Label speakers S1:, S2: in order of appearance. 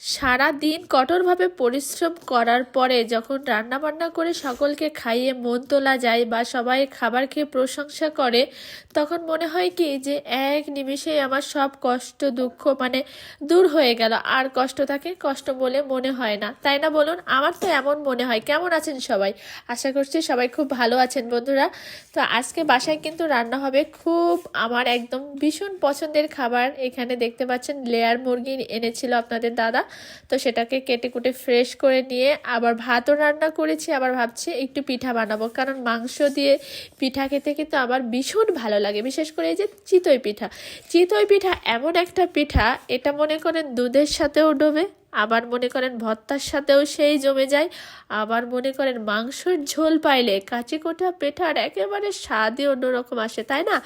S1: সারা দিন কঠোরভাবে পরিশ্রম করার পরে যখন রান্না বান্না করে সকলকে খাইয়ে মন তোলা যায় বা সবাই খাবার খেয়ে প্রশংসা করে, তখন মনে হয় কি যে এক নিমিষেই আমার সব কষ্ট, দুঃখ মানে দূর হয়ে গেল। আর কষ্ট থাকে কষ্ট বলে মনে হয় না। তাই না বলুন? আমার তো এমন মনে হয়। কেমন আছেন সবাই? আশা করছি সবাই খুব ভালো আছেন বন্ধুরা। তো আজকে বাসায় কিন্তু রান্না হবে খুব আমার একদম ভীষণ পছন্দের খাবার। এখানে দেখতে পাচ্ছেন লেয়ার মুরগি এনেছিল আপনাদের দাদা। তো সেটাকে কেটে কুটে ফ্রেশ করে নিয়ে আবার ভাতও রান্না করেছি, আবার ভাবছি একটু পিঠা বানাবো। কারণ মাংস দিয়ে পিঠা খেতে কিন্তু আমার ভীষণ ভালো লাগে। বিশেষ করে এই যে চিতই পিঠা। চিতই পিঠা এমন একটা পিঠা, এটা মনে করেন দুধের সাথেও ডোবে, আবার মনে করেন ভত্তার সাথেও সেই জমে যায়, আবার মনে করেন মাংসের ঝোল পাইলে কাঁচি কোটা পেঠার একেবারে স্বাদই অন্যরকম আসে, তাই না?